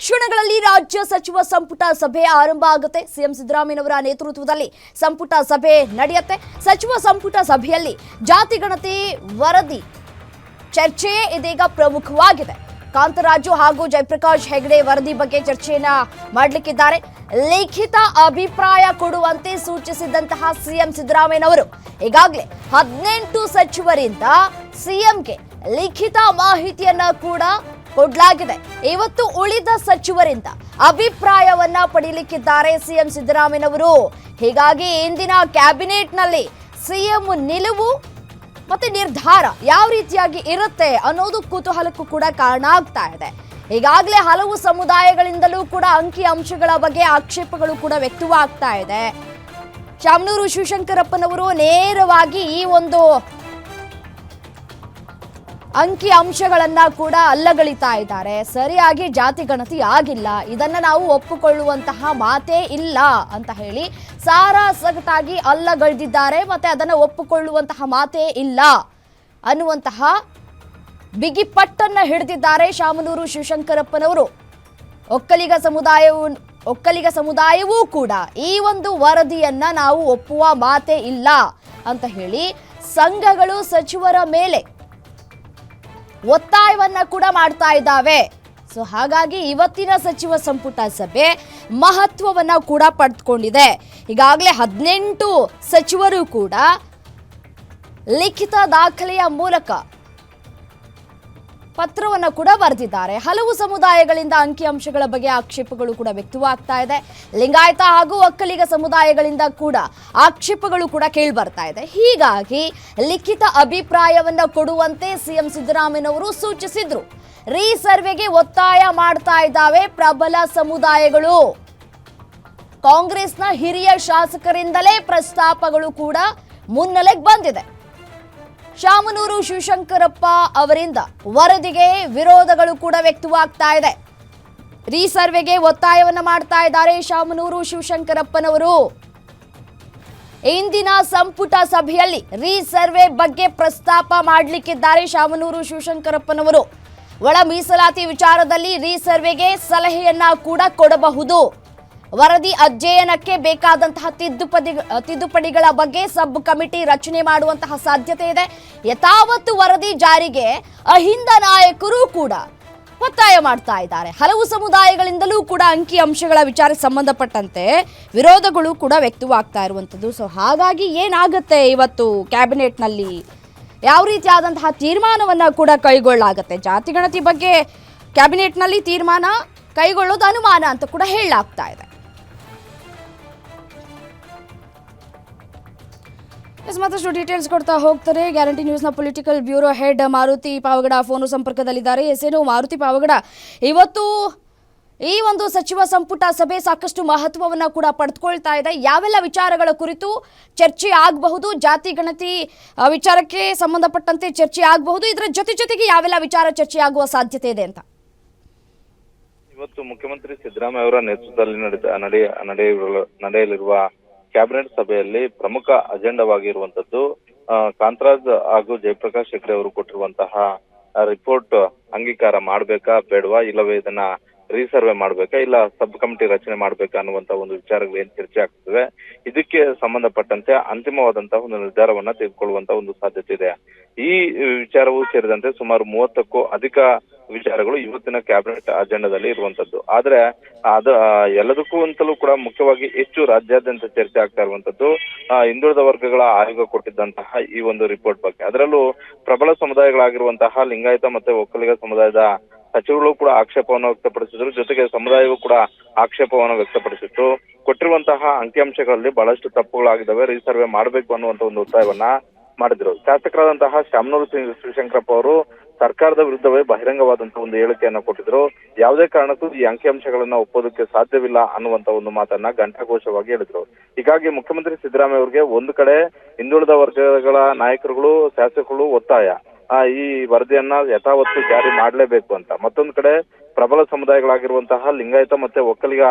ಕ್ಷಣಗಳಲ್ಲಿ ರಾಜ್ಯ ಸಚಿವ ಸಂಪುಟ ಸಭೆ ಆರಂಭ ಆಗುತ್ತೆ. ಸಿಎಂ ಸಿದ್ದರಾಮಯ್ಯನವರ ನೇತೃತ್ವದಲ್ಲಿ ಸಂಪುಟ ಸಭೆ ನಡೆಯುತ್ತೆ. ಸಚಿವ ಸಂಪುಟ ಸಭೆಯಲ್ಲಿ ಜಾತಿ ಗಣತಿ ವರದಿ ಚರ್ಚೆ ಇದೀಗ ಪ್ರಮುಖವಾಗಿದೆ. ಕಾಂತರಾಜು ಹಾಗೂ ಜಯಪ್ರಕಾಶ್ ಹೆಗಡೆ ವರದಿ ಬಗ್ಗೆ ಚರ್ಚೆಯನ್ನ ಮಾಡಲಿಕ್ಕಿದ್ದಾರೆ. ಲಿಖಿತ ಅಭಿಪ್ರಾಯ ಕೊಡುವಂತೆ ಸೂಚಿಸಿದಂತಹ ಸಿಎಂ ಸಿದ್ದರಾಮಯ್ಯನವರು ಈಗಾಗಲೇ ಹದಿನೆಂಟು ಸಚಿವರಿಂದ ಸಿಎಂಗೆ ಲಿಖಿತ ಮಾಹಿತಿಯನ್ನ ಕೂಡ ಕೊಡಲಾಗಿದೆ. ಇವತ್ತು ಉಳಿದ ಸಚಿವರಿಂದ ಅಭಿಪ್ರಾಯವನ್ನ ಪಡೆಯಲಿಕ್ಕಿದ್ದಾರೆ ಸಿಎಂ ಸಿದ್ದರಾಮಯ್ಯನವರು. ಹೀಗಾಗಿ ಇಂದಿನ ಕ್ಯಾಬಿನೆಟ್ನಲ್ಲಿ ಸಿಎಂ ನಿಲುವು ಮತ್ತೆ ನಿರ್ಧಾರ ಯಾವ ರೀತಿಯಾಗಿ ಇರುತ್ತೆ ಅನ್ನೋದು ಕುತೂಹಲಕ್ಕೂ ಕೂಡ ಕಾರಣ ಆಗ್ತಾ ಇದೆ. ಈಗಾಗಲೇ ಹಲವು ಸಮುದಾಯಗಳಿಂದಲೂ ಕೂಡ ಅಂಕಿ ಅಂಶಗಳ ಬಗ್ಗೆ ಆಕ್ಷೇಪಗಳು ಕೂಡ ವ್ಯಕ್ತವಾಗ್ತಾ ಇದೆ. ಶಾಮನೂರು ಶಿವಶಂಕರಪ್ಪನವರು ನೇರವಾಗಿ ಈ ಒಂದು ಅಂಕಿ ಅಂಶಗಳನ್ನ ಕೂಡ ಅಲ್ಲಗಳಿತಾ ಇದ್ದಾರೆ. ಸರಿಯಾಗಿ ಜಾತಿ ಗಣತಿ ಆಗಿಲ್ಲ. ಇದನ್ನ ನಾವು ಒಪ್ಪಿಕೊಳ್ಳುವಂತಹ ಮಾತೇ ಇಲ್ಲ ಅಂತ ಹೇಳಿ ಸಾರಾಸಗಟಾಗಿ ಅಲ್ಲಗಳೆದಿದ್ದಾರೆ ಮತ್ತೆ ಅದನ್ನ ಒಪ್ಪಿಕೊಳ್ಳುವಂತಹ ಮಾತೇ ಇಲ್ಲ ಅನ್ನುವಂತಹ ಬಿಗಿ ಪಟ್ಟನ್ನ ಹಿಡಿದಿದ್ದಾರೆ ಶಾಮನೂರು ಶಿವಶಂಕರಪ್ಪನವರು. ಒಕ್ಕಲಿಗ ಸಮುದಾಯವು, ಒಕ್ಕಲಿಗ ಸಮುದಾಯವೂ ಕೂಡ ಈ ಒಂದು ವರದಿಯನ್ನ ನಾವು ಒಪ್ಪುವ ಮಾತೇ ಇಲ್ಲ ಅಂತ ಹೇಳಿ ಸಂಘಗಳು ಸಚಿವರ ಮೇಲೆ ಒತ್ತಾಯವನ್ನ ಕೂಡ ಮಾಡ್ತಾ ಇದ್ದಾವೆ. ಸೊ ಹಾಗಾಗಿ ಇವತ್ತಿನ ಸಚಿವ ಸಂಪುಟ ಸಭೆ ಮಹತ್ವವನ್ನ ಕೂಡ ಪಡೆದುಕೊಂಡಿದೆ. ಈಗಾಗಲೇ ಹದಿನೆಂಟು ಸಚಿವರು ಕೂಡ ಲಿಖಿತ ದಾಖಲೆಯ ಮೂಲಕ ಪತ್ರವನ್ನು ಕೂಡ ಬರೆದಿದ್ದಾರೆ. ಹಲವು ಸಮುದಾಯಗಳಿಂದ ಅಂಕಿಅಂಶಗಳ ಬಗ್ಗೆ ಆಕ್ಷೇಪಗಳು ಕೂಡ ವ್ಯಕ್ತವಾಗ್ತಾ ಇದೆ. ಲಿಂಗಾಯತ ಹಾಗೂ ಒಕ್ಕಲಿಗ ಸಮುದಾಯಗಳಿಂದ ಕೂಡ ಆಕ್ಷೇಪಗಳು ಕೂಡ ಕೇಳಿ ಬರ್ತಾ ಇದೆ. ಹೀಗಾಗಿ ಲಿಖಿತ ಅಭಿಪ್ರಾಯವನ್ನ ಕೊಡುವಂತೆ ಸಿಎಂ ಸಿದ್ದರಾಮಯ್ಯನವರು ಸೂಚಿಸಿದ್ರು. ರೀಸರ್ವೆಗೆ ಒತ್ತಾಯ ಮಾಡ್ತಾ ಇದ್ದಾವೆ ಪ್ರಬಲ ಸಮುದಾಯಗಳು. ಕಾಂಗ್ರೆಸ್ನ ಹಿರಿಯ ಶಾಸಕರಿಂದಲೇ ಪ್ರಸ್ತಾಪಗಳು ಕೂಡ ಮುನ್ನೆಲೆಗೆ ಬಂದಿದೆ. ಶಾಮನೂರು ಶಿವಶಂಕರಪ್ಪ ಅವರಿಂದ ವರದಿಗೆ ವಿರೋಧಗಳು ಕೂಡ ವ್ಯಕ್ತವಾಗ್ತಾ ಇದೆ. ರೀಸರ್ವೆಗೆ ಒತ್ತಾಯವನ್ನು ಮಾಡ್ತಾ ಇದ್ದಾರೆ ಶಾಮನೂರು ಶಿವಶಂಕರಪ್ಪನವರು. ಇಂದಿನ ಸಂಪುಟ ಸಭೆಯಲ್ಲಿ ರೀಸರ್ವೆ ಬಗ್ಗೆ ಪ್ರಸ್ತಾಪ ಮಾಡಲಿಕ್ಕಿದ್ದಾರೆ ಶಾಮನೂರು ಶಿವಶಂಕರಪ್ಪನವರು. ಒಳ ಮೀಸಲಾತಿ ವಿಚಾರದಲ್ಲಿ ರೀಸರ್ವೆಗೆ ಸಲಹೆಯನ್ನ ಕೂಡ ಕೊಡಬಹುದು. ವರದಿ ಅಧ್ಯಯನಕ್ಕೆ ಬೇಕಾದಂತಹ ತಿದ್ದುಪಡಿ ತಿದ್ದುಪಡಿಗಳ ಬಗ್ಗೆ ಸಬ್ ಕಮಿಟಿ ರಚನೆ ಮಾಡುವಂತಹ ಸಾಧ್ಯತೆ ಇದೆ. ಯಥಾವತ್ತು ವರದಿ ಜಾರಿಗೆ ಅಹಿಂದ ನಾಯಕರು ಕೂಡ ಒತ್ತಾಯ ಮಾಡ್ತಾ ಇದ್ದಾರೆ. ಹಲವು ಸಮುದಾಯಗಳಿಂದಲೂ ಕೂಡ ಅಂಕಿ ಅಂಶಗಳ ವಿಚಾರಕ್ಕೆ ಸಂಬಂಧಪಟ್ಟಂತೆ ವಿರೋಧಗಳು ಕೂಡ ವ್ಯಕ್ತವಾಗ್ತಾ ಇರುವಂಥದ್ದು. ಸೊ ಹಾಗಾಗಿ ಏನಾಗುತ್ತೆ ಇವತ್ತು ಕ್ಯಾಬಿನೆಟ್ನಲ್ಲಿ? ಯಾವ ರೀತಿಯಾದಂತಹ ತೀರ್ಮಾನವನ್ನು ಕೂಡ ಕೈಗೊಳ್ಳಲಾಗುತ್ತೆ ಜಾತಿ ಗಣತಿ ಬಗ್ಗೆ ಕ್ಯಾಬಿನೆಟ್ನಲ್ಲಿ ತೀರ್ಮಾನ ಕೈಗೊಳ್ಳೋದು ಅನುಮಾನ ಅಂತ ಕೂಡ ಹೇಳಲಾಗ್ತಾ ಇದೆ. ಎಸ್, ಮತ್ತಷ್ಟು ಡೀಟೇಲ್ಸ್ ಕೊಡ್ತಾ ಹೋಗ್ತಾರೆ. Guarantee ನ್ಯೂಸ್ನ political bureau head Maruthi Pavagada phone ಸಂಪರ್ಕದಲ್ಲಿದ್ದಾರೆ. ಎಸ್ ಮಾರುತಿ ಪಾವಗಡ, ಇವತ್ತು ಈ ಒಂದು ಸಚಿವ ಸಂಪುಟ ಸಭೆ ಸಾಕಷ್ಟು ಮಹತ್ವವನ್ನ ಕೂಡ ಪಡೆದುಕೊಳ್ತಾ ಇದೆ. ಯಾವೆಲ್ಲ ವಿಚಾರಗಳ ಕುರಿತು ಚರ್ಚೆ ಆಗಬಹುದು, ಜಾತಿ, ಗಣತಿ ವಿಚಾರಕ್ಕೆ ಸಂಬಂಧಪಟ್ಟಂತೆ ಚರ್ಚೆ ಆಗಬಹುದು, ಇದರ ಜೊತೆ ಜೊತೆಗೆ ಯಾವೆಲ್ಲ ವಿಚಾರ ಚರ್ಚೆ ಆಗುವ ಸಾಧ್ಯತೆ ಇದೆ ಅಂತ. ಇವತ್ತು ಮುಖ್ಯಮಂತ್ರಿ ಸಿದ್ದರಾಮಯ್ಯ ಅವರ ನೇತೃತ್ವದಲ್ಲಿ ನಡೆದ ನಡೆ ನಡೆಯಲಿರುವ ನಡೆಯಲಿರುವ ಕ್ಯಾಬಿನೆಟ್ ಸಭೆಯಲ್ಲಿ ಪ್ರಮುಖ ಅಜೆಂಡಾವಾಗಿರುವಂತದ್ದು ಕಾಂತರಾಜ್ ಹಾಗೂ ಜಯಪ್ರಕಾಶ್ ಹೆಗ್ಡೆ ಅವರು ಕೊಟ್ಟಿರುವಂತಹ ರಿಪೋರ್ಟ್ ಅಂಗೀಕಾರ ಮಾಡ್ಬೇಕಾ ಬೇಡವಾ ಇಲ್ಲವೇ ಇದನ್ನ ರೀಸರ್ವೆ ಮಾಡ್ಬೇಕಾ ಇಲ್ಲ ಸಬ್ ಕಮಿಟಿ ರಚನೆ ಮಾಡ್ಬೇಕಾ ಅನ್ನುವಂತ ಒಂದು ವಿಚಾರಗಳು ಏನ್ ಚರ್ಚೆ ಆಗ್ತದೆ. ಇದಕ್ಕೆ ಸಂಬಂಧಪಟ್ಟಂತೆ ಅಂತಿಮವಾದಂತಹ ಒಂದು ನಿರ್ಧಾರವನ್ನ ತೆಗೆದುಕೊಳ್ಳುವಂತ ಒಂದು ಸಾಧ್ಯತೆ ಇದೆ. ಈ ವಿಚಾರವೂ ಸೇರಿದಂತೆ ಸುಮಾರು ಮೂವತ್ತಕ್ಕೂ ಅಧಿಕ ವಿಚಾರಗಳು ಇವತ್ತಿನ ಕ್ಯಾಬಿನೆಟ್ ಅಜೆಂಡಾದಲ್ಲಿ ಇರುವಂತದ್ದು. ಆದ್ರೆ ಅದ, ಎಲ್ಲದಕ್ಕೂ ಅಂತಲೂ ಕೂಡ ಮುಖ್ಯವಾಗಿ ಹೆಚ್ಚು ರಾಜ್ಯಾದ್ಯಂತ ಚರ್ಚೆ ಆಗ್ತಾ ಇರುವಂತದ್ದು ಹಿಂದುಳಿದ ವರ್ಗಗಳ ಆಯೋಗ ಕೊಟ್ಟಿದ್ದಂತಹ ಈ ಒಂದು ರಿಪೋರ್ಟ್ ಬಗ್ಗೆ. ಅದರಲ್ಲೂ ಪ್ರಬಲ ಸಮುದಾಯಗಳಾಗಿರುವಂತಹ ಲಿಂಗಾಯತ ಮತ್ತೆ ಒಕ್ಕಲಿಗ ಸಮುದಾಯದ ಸಚಿವರು ಕೂಡ ಆಕ್ಷೇಪವನ್ನು ವ್ಯಕ್ತಪಡಿಸಿದ್ರು. ಜೊತೆಗೆ ಸಮುದಾಯವೂ ಕೂಡ ಆಕ್ಷೇಪವನ್ನು ವ್ಯಕ್ತಪಡಿಸಿತ್ತು. ಕೊಟ್ಟಿರುವಂತಹ ಅಂಕಿಅಂಶಗಳಲ್ಲಿ ಬಹಳಷ್ಟು ತಪ್ಪುಗಳಾಗಿದ್ದಾವೆ. ರೀಸರ್ವೆ ಮಾಡಬೇಕು ಅನ್ನುವಂತ ಒಂದು ಒತ್ತಾಯವನ್ನ ಮಾಡಿದ್ರು. ಶಾಸಕರಾದಂತಹ ಶಾಮನೂರು ಶಿವಶಂಕರಪ್ಪ ಅವರು ಸರ್ಕಾರದ ವಿರುದ್ಧವೇ ಬಹಿರಂಗವಾದಂತಹ ಒಂದು ಹೇಳಿಕೆಯನ್ನ ಕೊಟ್ಟಿದ್ರು. ಯಾವುದೇ ಕಾರಣಕ್ಕೂ ಈ ಅಂಕಿಅಂಶಗಳನ್ನ ಒಪ್ಪೋದಕ್ಕೆ ಸಾಧ್ಯವಿಲ್ಲ ಅನ್ನುವಂತ ಒಂದು ಮಾತನ್ನ ಘಂಟಾಘೋಷವಾಗಿ ಹೇಳಿದ್ರು. ಹೀಗಾಗಿ ಮುಖ್ಯಮಂತ್ರಿ ಸಿದ್ದರಾಮಯ್ಯ ಅವರಿಗೆ ಒಂದು ಕಡೆ ಹಿಂದುಳಿದ ವರ್ಗಗಳ ನಾಯಕರುಗಳು ಶಾಸಕರು ಒತ್ತಾಯ. ಆ, ಈ ವರದಿಯನ್ನ ಯಥಾವತ್ತು ಜಾರಿ ಮಾಡಲೇಬೇಕು ಅಂತ. ಮತ್ತೊಂದು ಕಡೆ ಪ್ರಬಲ ಸಮುದಾಯಗಳಾಗಿರುವಂತಹ ಲಿಂಗಾಯತ ಮತ್ತೆ ಒಕ್ಕಲಿಗ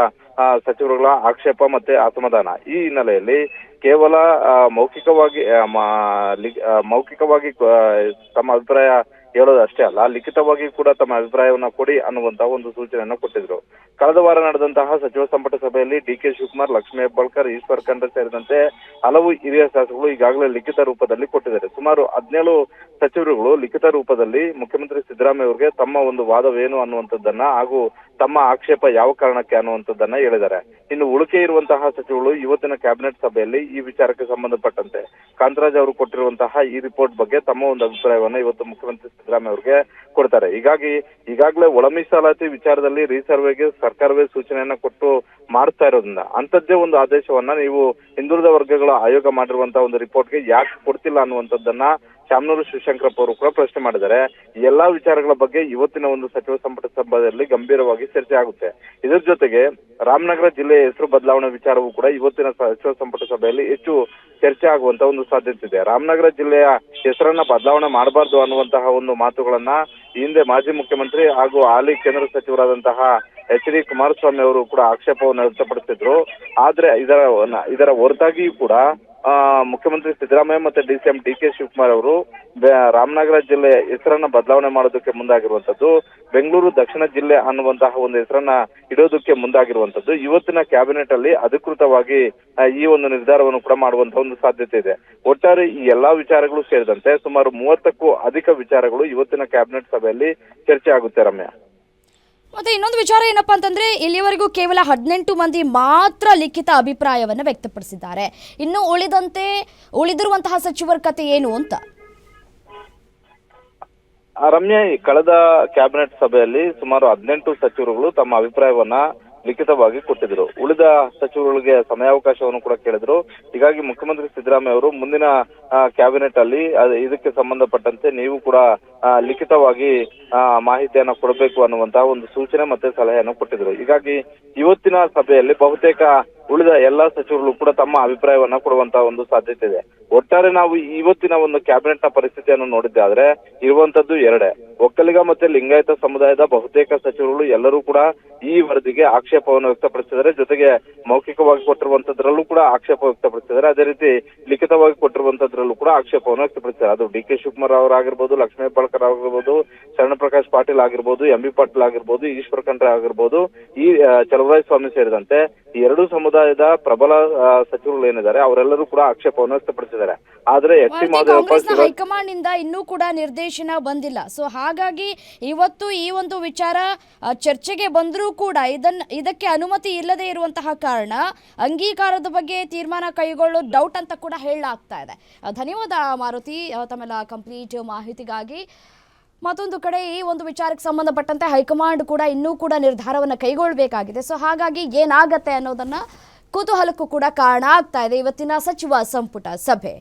ಸಚಿವರುಗಳ ಆಕ್ಷೇಪ ಮತ್ತೆ ಅಸಮಾಧಾನ. ಈ ಹಿನ್ನೆಲೆಯಲ್ಲಿ ಕೇವಲ ಮೌಖಿಕವಾಗಿ ಮೌಖಿಕವಾಗಿ ತಮ್ಮ ಅಭಿಪ್ರಾಯ ಹೇಳೋದು ಅಷ್ಟೇ ಅಲ್ಲ, ಲಿಖಿತವಾಗಿ ಕೂಡ ತಮ್ಮ ಅಭಿಪ್ರಾಯವನ್ನ ಕೊಡಿ ಅನ್ನುವಂತಹ ಒಂದು ಸೂಚನೆಯನ್ನು ಕೊಟ್ಟಿದ್ರು. ಕಳೆದ ವಾರ ನಡೆದಂತಹ ಸಚಿವ ಸಂಪುಟ ಸಭೆಯಲ್ಲಿ ಡಿ ಕೆ ಶಿವಕುಮಾರ್, ಲಕ್ಷ್ಮೀ ಹೆಬ್ಬಾಳ್ಕರ್, ಈಶ್ವರ್ ಖಂಡ್ರೆ ಸೇರಿದಂತೆ ಹಲವು ಹಿರಿಯ ಶಾಸಕರು ಈಗಾಗಲೇ ಲಿಖಿತ ರೂಪದಲ್ಲಿ ಕೊಟ್ಟಿದ್ದಾರೆ. ಸುಮಾರು ಹದಿನೇಳು ಸಚಿವರುಗಳು ಲಿಖಿತ ರೂಪದಲ್ಲಿ ಮುಖ್ಯಮಂತ್ರಿ ಸಿದ್ದರಾಮಯ್ಯ ಅವರಿಗೆ ತಮ್ಮ ಒಂದು ವಾದವೇನು ಅನ್ನುವಂಥದ್ದನ್ನ ಹಾಗೂ ತಮ್ಮ ಆಕ್ಷೇಪ ಯಾವ ಕಾರಣಕ್ಕೆ ಅನ್ನುವಂಥದ್ದನ್ನ ಹೇಳಿದ್ದಾರೆ. ಇನ್ನು ಉಳಿಕೆ ಇರುವಂತಹ ಸಚಿವರು ಇವತ್ತಿನ ಕ್ಯಾಬಿನೆಟ್ ಸಭೆಯಲ್ಲಿ ಈ ವಿಚಾರಕ್ಕೆ ಸಂಬಂಧಪಟ್ಟಂತೆ ಕಾಂತರಾಜ್ ಅವರು ಕೊಟ್ಟಿರುವಂತಹ ಈ ರಿಪೋರ್ಟ್ ಬಗ್ಗೆ ತಮ್ಮ ಒಂದು ಅಭಿಪ್ರಾಯವನ್ನ ಇವತ್ತು ಮುಖ್ಯಮಂತ್ರಿ ಸಿದ್ದರಾಮಯ್ಯ ಅವ್ರಿಗೆ ಕೊಡ್ತಾರೆ. ಹೀಗಾಗಿ ಈಗಾಗಲೇ ಒಳ ಮೀಸಲಾತಿ ವಿಚಾರದಲ್ಲಿ ರೀಸರ್ವೆಗೆ ಸರ್ಕಾರವೇ ಸೂಚನೆಯನ್ನ ಕೊಟ್ಟು ಮಾಡ್ತಾ ಇರೋದ್ರಿಂದ ಅಂತದ್ದೇ ಒಂದು ಆದೇಶವನ್ನ ನೀವು ಹಿಂದುಳಿದ ವರ್ಗಗಳ ಆಯೋಗ ಮಾಡಿರುವಂತಹ ಒಂದು ರಿಪೋರ್ಟ್ಗೆ ಯಾಕೆ ಕೊಡ್ತಿಲ್ಲ ಅನ್ನುವಂಥದ್ದನ್ನ ಶಾಮನೂರು ಶಿವಶಂಕರಪ್ಪ ಅವರು ಕೂಡ ಪ್ರಶ್ನೆ ಮಾಡಿದ್ದಾರೆ. ಎಲ್ಲಾ ವಿಚಾರಗಳ ಬಗ್ಗೆ ಇವತ್ತಿನ ಒಂದು ಸಚಿವ ಸಂಪುಟ ಸಭೆಯಲ್ಲಿ ಗಂಭೀರವಾಗಿ ಚರ್ಚೆ ಆಗುತ್ತೆ. ಇದರ ಜೊತೆಗೆ ರಾಮನಗರ ಜಿಲ್ಲೆಯ ಹೆಸರು ಬದಲಾವಣೆ ವಿಚಾರವೂ ಕೂಡ ಇವತ್ತಿನ ಸಚಿವ ಸಂಪುಟ ಸಭೆಯಲ್ಲಿ ಹೆಚ್ಚು ಚರ್ಚೆ ಆಗುವಂತ ಒಂದು ಸಾಧ್ಯತೆ ಇದೆ. ರಾಮನಗರ ಜಿಲ್ಲೆಯ ಹೆಸರನ್ನ ಬದಲಾವಣೆ ಮಾಡಬಾರ್ದು ಅನ್ನುವಂತಹ ಒಂದು ಮಾತುಗಳನ್ನ ಹಿಂದೆ ಮಾಜಿ ಮುಖ್ಯಮಂತ್ರಿ ಹಾಗೂ ಹಾಲಿ ಕೇಂದ್ರ ಸಚಿವರಾದಂತಹ ಎಚ್ ಡಿ ಕುಮಾರಸ್ವಾಮಿ ಅವರು ಕೂಡ ಆಕ್ಷೇಪವನ್ನು ವ್ಯಕ್ತಪಡಿಸಿದ್ರು. ಆದ್ರೆ ಇದರ ಇದರ ಹೊರತಾಗಿಯೂ ಕೂಡ ಮುಖ್ಯಮಂತ್ರಿ ಸಿದ್ದರಾಮಯ್ಯ ಮತ್ತೆ D C M D K Shivakumar ಅವರು ರಾಮನಗರ ಜಿಲ್ಲೆ ಹೆಸರನ್ನ ಬದಲಾವಣೆ ಮಾಡೋದಕ್ಕೆ ಮುಂದಾಗಿರುವಂತದ್ದು ಬೆಂಗಳೂರು ದಕ್ಷಿಣ ಜಿಲ್ಲೆ ಅನ್ನುವಂತಹ ಒಂದು ಹೆಸರನ್ನ ಇಡೋದಕ್ಕೆ ಮುಂದಾಗಿರುವಂತದ್ದು ಇವತ್ತಿನ ಕ್ಯಾಬಿನೆಟ್ ಅಲ್ಲಿ ಅಧಿಕೃತವಾಗಿ ಈ ಒಂದು ನಿರ್ಧಾರವನ್ನು ಕೂಡ ಮಾಡುವಂತಹ ಒಂದು ಸಾಧ್ಯತೆ ಇದೆ. ಒಟ್ಟಾರೆ ಈ ಎಲ್ಲಾ ವಿಚಾರಗಳು ಸೇರಿದಂತೆ ಸುಮಾರು ಮೂವತ್ತಕ್ಕೂ ಅಧಿಕ ವಿಚಾರಗಳು ಇವತ್ತಿನ ಕ್ಯಾಬಿನೆಟ್ ಸಭೆಯಲ್ಲಿ ಚರ್ಚೆ ಆಗುತ್ತೆ ರಮ್ಯಾ. ಮತ್ತೆ ಇನ್ನೊಂದು ವಿಚಾರ ಏನಪ್ಪಾ ಅಂತಂದ್ರೆ ಇಲ್ಲಿವರೆಗೂ ಕೇವಲ ಹದಿನೆಂಟು ಮಂದಿ ಮಾತ್ರ ಲಿಖಿತ ಅಭಿಪ್ರಾಯವನ್ನು ವ್ಯಕ್ತಪಡಿಸಿದ್ದಾರೆ. ಇನ್ನು ಉಳಿದಂತೆ, ಉಳಿದಿರುವಂತಹ ಸಚಿವರ ಕತೆ ಏನು ಅಂತ? ರಮ್ಯಾ ಕಳೆದ ಕ್ಯಾಬಿನೆಟ್ ಸಭೆಯಲ್ಲಿ ಸುಮಾರು ಹದಿನೆಂಟು ಸಚಿವರುಗಳು ತಮ್ಮ ಅಭಿಪ್ರಾಯವನ್ನ ಲಿಖಿತವಾಗಿ ಕೊಟ್ಟಿದ್ರು. ಉಳಿದ ಸಚಿವರುಗಳಿಗೆ ಸಮಯಾವಕಾಶವನ್ನು ಕೂಡ ಕೇಳಿದ್ರು. ಹೀಗಾಗಿ ಮುಖ್ಯಮಂತ್ರಿ ಸಿದ್ದರಾಮಯ್ಯ ಅವರು ಮುಂದಿನ ಕ್ಯಾಬಿನೆಟ್ ಅಲ್ಲಿ ಇದಕ್ಕೆ ಸಂಬಂಧಪಟ್ಟಂತೆ ನೀವು ಕೂಡ ಲಿಖಿತವಾಗಿ ಮಾಹಿತಿಯನ್ನು ಕೊಡಬೇಕು ಅನ್ನುವಂತಹ ಒಂದು ಸೂಚನೆ ಮತ್ತೆ ಸಲಹೆಯನ್ನು ಕೊಟ್ಟಿದ್ರು. ಹೀಗಾಗಿ ಇವತ್ತಿನ ಸಭೆಯಲ್ಲಿ ಬಹುತೇಕ ಉಳಿದ ಎಲ್ಲಾ ಸಚಿವರು ಕೂಡ ತಮ್ಮ ಅಭಿಪ್ರಾಯವನ್ನ ಕೊಡುವಂತಹ ಒಂದು ಸಾಧ್ಯತೆ ಇದೆ. ಒಟ್ಟಾರೆ ನಾವು ಇವತ್ತಿನ ಒಂದು ಕ್ಯಾಬಿನೆಟ್ನ ಪರಿಸ್ಥಿತಿಯನ್ನು ನೋಡಿದ್ದಾದ್ರೆ ಇರುವಂತದ್ದು ಎರಡೇ. ಒಕ್ಕಲಿಗ ಮತ್ತೆ ಲಿಂಗಾಯತ ಸಮುದಾಯದ ಬಹುತೇಕ ಸಚಿವರುಗಳು ಎಲ್ಲರೂ ಕೂಡ ಈ ವರದಿಗೆ ಆಕ್ಷೇಪವನ್ನು ವ್ಯಕ್ತಪಡಿಸಿದರೆ ಜೊತೆಗೆ ಮೌಖಿಕವಾಗಿ ಕೊಟ್ಟಿರುವಂತದ್ರಲ್ಲೂ ಕೂಡ ಆಕ್ಷೇಪ ವ್ಯಕ್ತಪಡಿಸಿದರೆ ಅದೇ ರೀತಿ ಲಿಖಿತವಾಗಿ ಕೊಟ್ಟಿರುವಂತದ್ರಲ್ಲೂ ಕೂಡ ಆಕ್ಷೇಪವನ್ನು ವ್ಯಕ್ತಪಡಿಸಿದ್ದಾರೆ ಅದು ಡಿ ಕೆ ಶಿವಕುಮಾರ್ ಅವರಾಗಿರ್ಬೋದು ಲಕ್ಷ್ಮೀ ಹೆಬ್ಬಾಳ್ಕರ್ ಆಗಿರ್ಬೋದು ಶರಣ ಪ್ರಕಾಶ್ ಪಾಟೀಲ್ ಆಗಿರ್ಬೋದು ಎಂ ಬಿ ಪಾಟೀಲ್ ಆಗಿರ್ಬೋದು ಈಶ್ವರ ಖಂಡ್ರೆ ಆಗಿರ್ಬೋದು ಈ ಚಲುವರಾಯ ಸ್ವಾಮಿ ಸೇರಿದಂತೆ ಈ ಎರಡು ಸಮುದಾಯದ ಪ್ರಬಲ ಸಚಿವರು ಸಚಿವರುಗಳು ಏನಿದ್ದಾರೆ ಅವರೆಲ್ಲರೂ ಕೂಡ ಆಕ್ಷೇಪವನ್ನು ವ್ಯಕ್ತಪಡಿಸಿದ್ದಾರೆ. ಆದ್ರೆ ಎಚ್ ಟಿ ಶಿವರಾಜ್ ಹೈಕಮಾಂಡ್ ಇಂದ ಇನ್ನೂ ಕೂಡ ನಿರ್ದೇಶನ ಬಂದಿಲ್ಲ. ಸೊ ಹಾಗಾಗಿ ಇವತ್ತು ಈ ಒಂದು ವಿಚಾರ ಚರ್ಚೆಗೆ ಬಂದರೂ ಕೂಡ ಇದನ್ನ ಇದಕ್ಕೆ ಅನುಮತಿ ಇಲ್ಲದೆ ಇರುವಂತಹ ಕಾರಣ ಅಂಗೀಕಾರದ ಬಗ್ಗೆ ತೀರ್ಮಾನ ಕೈಗೊಳ್ಳೋ ಡೌಟ್ ಅಂತ ಕೂಡ ಹೇಳಲಾಗ್ತಾ ಇದೆ. ಧನ್ಯವಾದ ಮಾರುತಿ. ತಮ್ಮೆಲ್ಲ ಕಂಪ್ಲೀಟ್ ಮಾಹಿತಿಗಾಗಿ. ಮತ್ತೊಂದು ಕಡೆ ಈ ಒಂದು ವಿಚಾರಕ್ಕೆ ಸಂಬಂಧಪಟ್ಟಂತೆ ಹೈಕಮಾಂಡ್ ಕೂಡ ಇನ್ನೂ ಕೂಡ ನಿರ್ಧಾರವನ್ನು ಕೈಗೊಳ್ಳಬೇಕಾಗಿದೆ ಸೊ ಹಾಗಾಗಿ ಏನಾಗತ್ತೆ ಅನ್ನೋದನ್ನು ಕುತೂಹಲಕ್ಕೂ ಕೂಡ ಕಾರಣ ಆಗ್ತಾ ಇದೆ ಇವತ್ತಿನ ಸಚಿವ ಸಂಪುಟ ಸಭೆ.